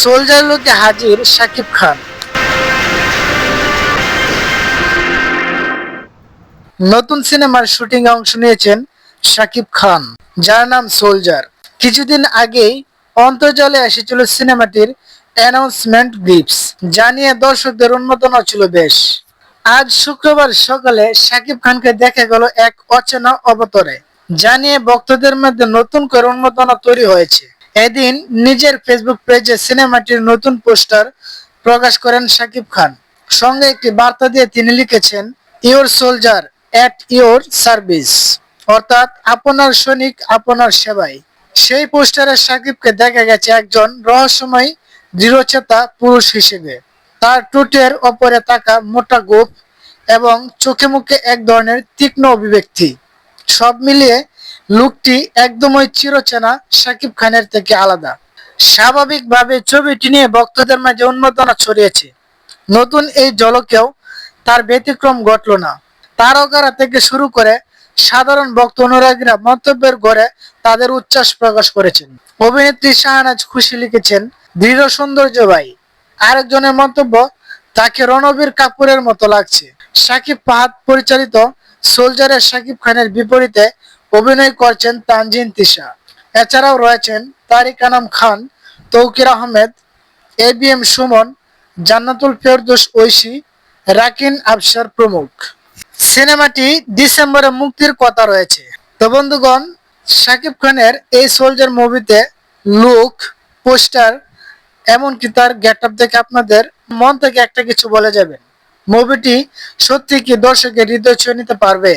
Soldier লুকে হাজির শাকিব খান। নতুন সিনেমার শুটিং অংশ নিয়েছেন শাকিব খান, যার নাম সোলজার। কিছুদিন আগেই অন্তর্জালে এসেছিল সিনেমাটির অ্যানাউন্সমেন্ট গ্লিপস জানিয়ে দর্শকদের উন্মোদনা ছিল বেশ। আজ শুক্রবার সকালে শাকিব খানকে দেখা গেল এক অচেনা অবতরে জানিয়ে ভক্তদের মধ্যে নতুন করে উন্মোদনা তৈরি হয়েছে। এদিন নিজের ফেসবুক পেজে সিনেমাটির নতুন পোস্টার প্রকাশ করেন শাকিব খান। সঙ্গে একটি বার্তা দিয়ে তিনি লিখেছেন your soldier at your service অর্থাৎ, আপনার সৈনিক, আপনার সেবায় সেই পোস্টারে সাকিবকে দেখা গেছে একজন রহস্যময়, দৃঢ়চেতা পুরুষ হিসেবে। তার টুটের ওপরে থাকা মোটা গোপ এবং চোখে মুখে এক ধরনের তীক্ষ্ণ অভিব্যক্তি। সব মিলিয়ে লুকটি একদমই চিরচেনা শাকিব খানের থেকে আলাদা। স্বাভাবিকভাবে ছবিটি নিয়ে ভক্তদের মাঝে উন্মাদনা ছড়িয়েছে। নতুন এই ঝলকেও তার ব্যতিক্রম ঘটল না। তারকারা থেকে শুরু করে সাধারণ ভক্ত অনুরাগীরা মন্তব্যের ঘরে তাদের উচ্ছ্বাস প্রকাশ করেছেন। অভিনেত্রী শাহনাজ খুশি লিখেছেন, দৃঢ় সৌন্দর্য ভাই আরেকজনের মন্তব্য, তাকে রণবীর কাপুরের মতো লাগছে। সাকিব ফাহাদ পরিচালিত সোলজারের সাকিব খানের বিপরীতে অভিনয় করছেন তানজিন তিশা। এছাড়াও রয়েছেন Tariq Anam Khan, Tauquir Ahmed, A B M Sumon, Jannatul Ferdous Oishee, Rakin Afsar প্রমুখ। সিনেমাটি ডিসেম্বরে মুক্তির কথা রয়েছে। তো বন্ধুগণ শাকিব খানের এই সোলজার মুভিতে লুক, পোস্টার, এমনকি তার গেট আপ দেখে আপনাদের মন থেকে একটা কিছু বলে যাবেন। মুভিটি সত্যি কি দর্শকের হৃদয় ছুঁয়ে নিতে পারবে?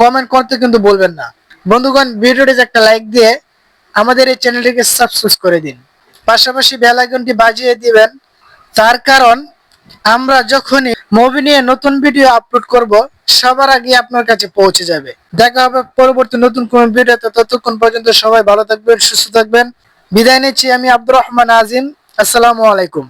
কমেন্ট করতে কিন্তু বলবেন না। বন্ধুগণ, ভিডিওটি একটা লাইক দিয়ে আমাদের এই চ্যানেলটিকে সাবস্ক্রাইব করে দিন। পাশাপাশি বেল আইকনটি বাজিয়ে দিবেন। তার কারণ, আমরা যখনই মুভি নিয়ে নতুন ভিডিও আপলোড করব, সবার আগে আপনার কাছে পৌঁছে যাবে। দেখা হবে পরবর্তী নতুন কোন ভিডিওতে। ততক্ষণ পর্যন্ত সবাই ভালো থাকবেন, সুস্থ থাকবেন। বিদায় নিচ্ছি আমি আব্দুর রহমান আজিম। আসসালামু আলাইকুম।